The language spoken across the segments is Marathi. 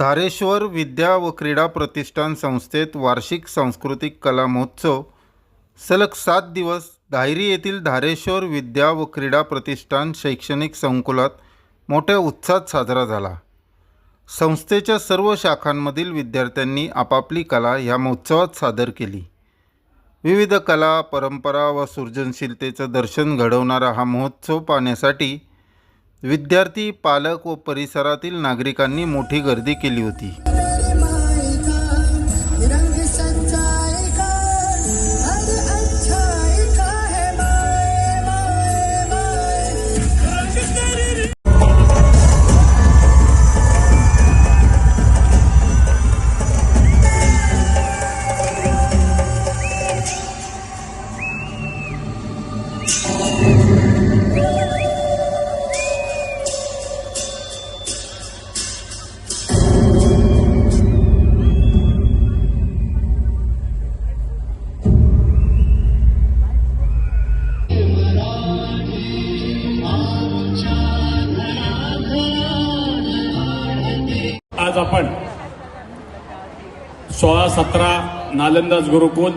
धारेश्वर विद्या व क्रीडा प्रतिष्ठान संस्थेत वार्षिक सांस्कृतिक कला महोत्सव. सलग सात दिवस धायरी येथील धारेश्वर विद्या व क्रीडा प्रतिष्ठान शैक्षणिक संकुलात मोठ्या उत्साहात साजरा झाला. संस्थेच्या सर्व शाखांमधील विद्यार्थ्यांनी आपापली कला या महोत्सवात सादर केली. विविध कला परंपरा व सृजनशीलतेचं दर्शन घडवणारा हा महोत्सव पाहण्यासाठी विद्यार्थी पालक व परिसरातील नागरिकांनी मोठी गर्दी केली होती. आज आपण सोळा सतरा नालंदाज गुरुकुल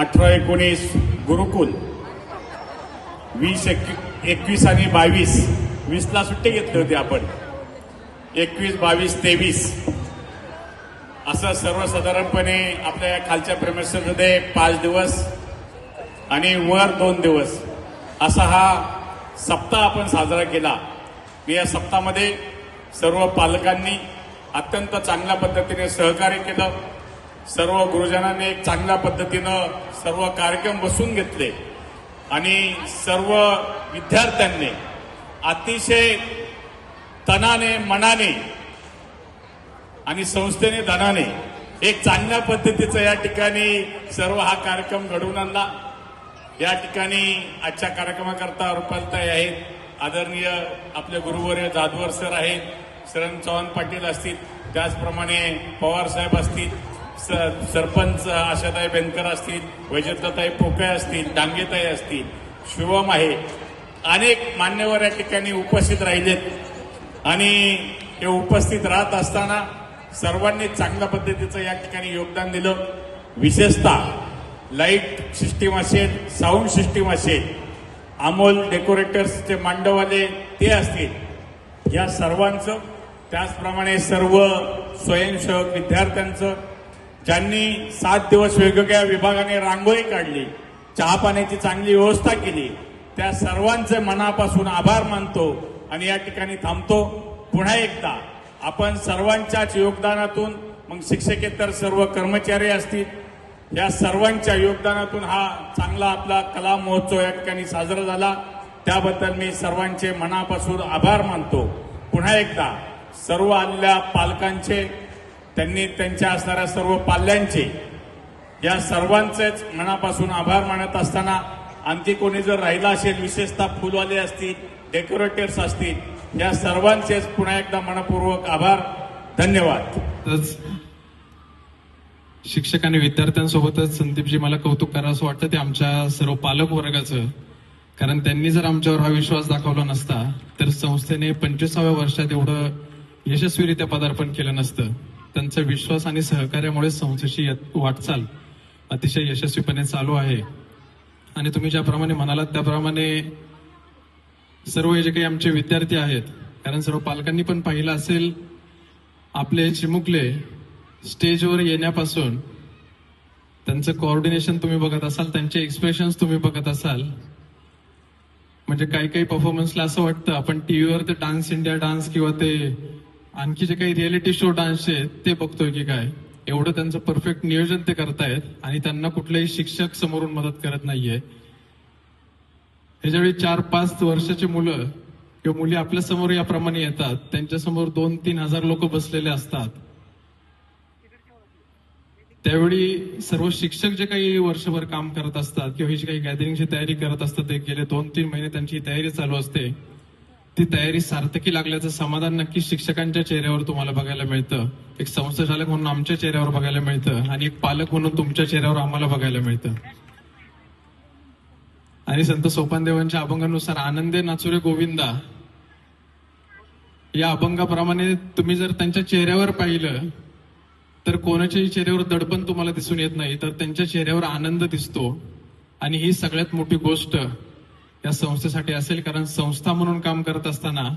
अठरा एकोणीस गुरुकुल वीस एक एकवीस आणि बावीस वीसला सुट्टी घेतली होती आपण. एकवीस बावीस तेवीस. असं सर्वसाधारणपणे आपल्या खालच्या प्रेमेसरमध्ये पाच दिवस आणि वर दोन दिवस असा हा सप्ताह आपण साजरा केला. मी या सप्ताहामध्ये सर्व पालकांनी अत्यंत चांगल्या पद्धतीने सहकार्य केलं. सर्व गुरुजनांनी एक चांगल्या पद्धतीनं सर्व कार्यक्रम बसून घेतले. आणि सर्व विद्यार्थ्यांनी अतिशय तनाने मनाने आणि संस्थेने धनाने एक चांगल्या पद्धतीचं या ठिकाणी सर्व हा कार्यक्रम घडवून आणला. या ठिकाणी आजच्या कार्यक्रमाकरता रुपालताई आहेत. आदरणीय आपले गुरुवर्य जाधवर सर आहेत. शरण चव्हाण पाटील असतील त्याचप्रमाणे पवार साहेब असतील स- सरपंच आशाताई बेनकर असतील वैजंताताई पोकळे असतील डांगेताई असतील शिवम आहे. अनेक मान्यवर या ठिकाणी उपस्थित राहिलेत. आणि हे उपस्थित राहत असताना सर्वांनी चांगल्या पद्धतीचं या ठिकाणी योगदान दिलं. विशेषतः लाइट सिस्टीम असेल साऊंड सिस्टीम असेल अमोल डेकोरेटर्सचे मांडववाले ते असतील या सर्वांचं त्याचप्रमाणे सर्व स्वयंसेवक विद्यार्थ्यांचं ज्यांनी सात दिवस वेगवेगळ्या विभागाने रांगोळी काढली चहा पाण्याची चांगली व्यवस्था केली त्या सर्वांचे मनापासून आभार मानतो आणि या ठिकाणी थांबतो. पुन्हा एकदा आपण सर्वांच्याच योगदानातून मग शिक्षकेतर सर्व कर्मचारी असतील या सर्वांच्या योगदानातून हा चांगला आपला कला महोत्सव या ठिकाणी साजरा झाला. त्याबद्दल मी सर्वांचे मनापासून आभार मानतो. पुन्हा एकदा सर्व आलेल्या पालकांचे त्यांनी त्यांच्या असणाऱ्या सर्व पाल्यांचे या सर्वांचेच मनापासून आभार मानत असताना आणखी कोणी जर राहिला असेल विशेषतः फुलवाले असतील डेकोरेटर्स असतील या सर्वांचेच पुन्हा एकदा मनपूर्वक आभार धन्यवाद. शिक्षक आणि विद्यार्थ्यांसोबतच संदीपजी मला कौतुक करावं असं वाटतं ते आमच्या सर्व पालक वर्गाचं. कारण त्यांनी जर आमच्यावर हा विश्वास दाखवला नसता तर संस्थेने पंचवीसाव्या वर्षात एवढं यशस्वीरित्या पदार्पण केलं नसतं. त्यांचा विश्वास आणि सहकार्यामुळे संस्थेची वाटचाल अतिशय यशस्वीपणे चालू आहे. आणि तुम्ही ज्याप्रमाणे म्हणालात त्याप्रमाणे सर्व हे जे काही आमचे विद्यार्थी आहेत कारण सर्व पालकांनी पण पाहिलं असेल आपले चिमुकले स्टेजवर येण्यापासून त्यांचं कोऑर्डिनेशन तुम्ही बघत असाल त्यांचे एक्सप्रेशन्स तुम्ही बघत असाल म्हणजे काही काही परफॉर्मन्सला असं वाटतं आपण टीव्हीवर ते डान्स इंडिया डान्स किंवा ते आणखी जे काही रियालिटी शो डान्सचे आहेत, ते बघतोय की काय? एवढं त्यांचं परफेक्ट नियोजन ते करतायत आणि त्यांना कुठलेही शिक्षक समोरून मदत करत नाहीये. हे ज्यावेळी चार पाच वर्षाची मुलं किंवा मुली आपल्यासमोर याप्रमाणे येतात. त्यांच्यासमोर दोन तीन हजार लोक बसलेले असतात. त्यावेळी सर्व शिक्षक जे काही वर्षभर काम करत असतात किंवा ही जी काही गॅदरिंगची तयारी करत असतात ते गेले दोन तीन महिने त्यांची तयारी चालू असते. ती तयारी सार्थकी लागल्याचं समाधान नक्की शिक्षकांच्या चेहऱ्यावर तुम्हाला बघायला मिळतं. एक संस्थाचालक म्हणून आमच्या चेहऱ्यावर बघायला मिळतं आणि एक पालक म्हणून तुमच्या चेहऱ्यावर आम्हाला बघायला मिळतं. आणि संत सोपानदेवांच्या अभंगानुसार आनंदे नाचुरे गोविंदा. या अभंगाप्रमाणे तुम्ही जर त्यांच्या चेहऱ्यावर पाहिलं तर कोणाच्याही चेहऱ्यावर दडपण तुम्हाला दिसून येत नाही तर त्यांच्या चेहऱ्यावर आनंद दिसतो. आणि ही सगळ्यात मोठी गोष्ट या संस्थेसाठी असेल कारण संस्था म्हणून काम करत असताना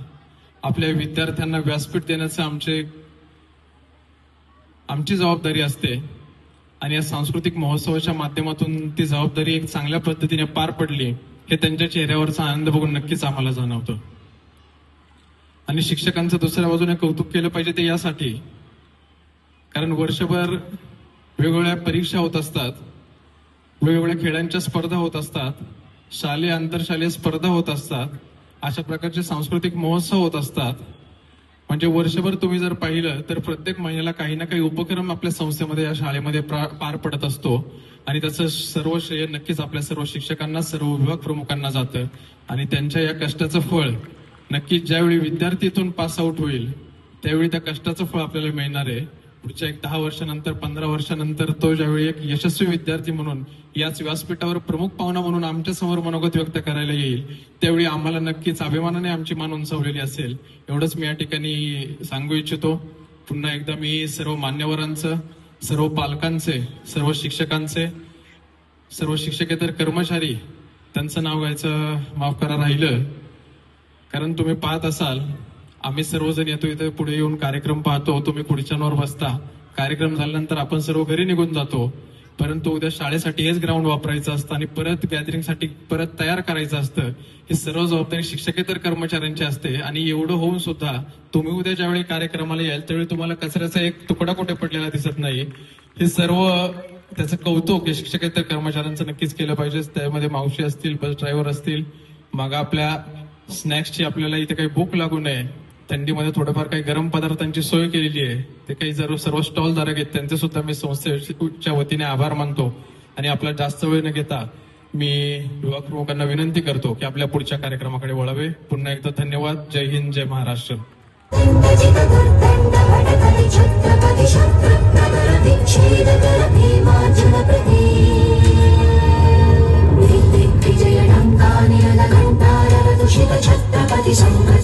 आपल्या विद्यार्थ्यांना व्यासपीठ देण्याचं आमचे आमची जबाबदारी असते. आणि या सांस्कृतिक महोत्सवाच्या माध्यमातून ती जबाबदारी एक चांगल्या पद्धतीने पार पडली हे त्यांच्या चेहऱ्यावरचा आनंद बघून नक्कीच आम्हाला जाणवतं. आणि शिक्षकांचं दुसऱ्या बाजूने कौतुक केलं पाहिजे ते यासाठी कारण वर्षभर वेगवेगळ्या परीक्षा होत असतात वेगवेगळ्या खेळांच्या स्पर्धा होत असतात शालेय आंतरशालेय स्पर्धा होत असतात. अशा प्रकारचे सांस्कृतिक महोत्सव होत असतात. म्हणजे वर्षभर तुम्ही जर पाहिलं तर प्रत्येक महिन्याला काही ना काही उपक्रम आपल्या संस्थेमध्ये या शाळेमध्ये पार पडत असतो. आणि त्याचं सर्व श्रेय नक्कीच आपल्या सर्व शिक्षकांना सर्व विभाग प्रमुखांना जातं. आणि त्यांच्या या कष्टाचं फळ नक्कीच ज्यावेळी विद्यार्थीतून पास आउट होईल त्यावेळी त्या कष्टाचं फळ आपल्याला मिळणार आहे. पुढच्या एक दहा वर्षानंतर पंधरा वर्षानंतर तो ज्यावेळी एक यशस्वी विद्यार्थी म्हणून याच व्यासपीठावर प्रमुख पाहुणा म्हणून आमच्यासमोर मनोगत व्यक्त करायला येईल त्यावेळी आम्हाला नक्कीच अभिमानाने आमची मान उंचावलेली असेल. एवढंच मी या ठिकाणी सांगू इच्छितो. पुन्हा एकदा मी सर्व मान्यवरांचं सर्व पालकांचे सर्व शिक्षकांचे सर्व शिक्षकेतर कर्मचारी त्यांचं नाव घ्यायचं माफ करा राहिलं. कारण तुम्ही पाहत असाल आम्ही सर्वजण येतो इथे पुढे येऊन कार्यक्रम पाहतो तुम्ही खुर्च्यांवर बसता. कार्यक्रम झाल्यानंतर आपण सर्व घरी निघून जातो. परंतु उद्या शाळेसाठी हेच ग्राउंड वापरायचं असतं आणि परत गॅदरिंगसाठी परत तयार करायचं असतं. हे सर्व जबाबदारी शिक्षकेतर कर्मचाऱ्यांची असते. आणि एवढं होऊन सुद्धा तुम्ही उद्या ज्यावेळी कार्यक्रमाला याल त्यावेळी तुम्हाला कचऱ्याचा एक तुकडा कुठे पडलेला दिसत नाही. हे सर्व त्याचं कौतुक हे शिक्षकेतर कर्मचाऱ्यांचं नक्कीच केलं पाहिजे. त्यामध्ये मावशी असतील बस ड्रायव्हर असतील मग आपल्या स्नॅक्सची आपल्याला इथे काही भूक लागू नये. थंडीमध्ये थोडंफार काही गरम पदार्थांची सोय केलेली आहे ते काही जर सर्व स्टॉल धारक आहेत त्यांचे सुद्धा मी संस्थेच्या वतीने आभार मानतो आणि आपला जास्त वेळ न घेता मी युवा प्रमुखांना विनंती करतो की आपल्या पुढच्या कार्यक्रमाकडे वळावे पुन्हा एकदा धन्यवाद जय हिंद जय महाराष्ट्र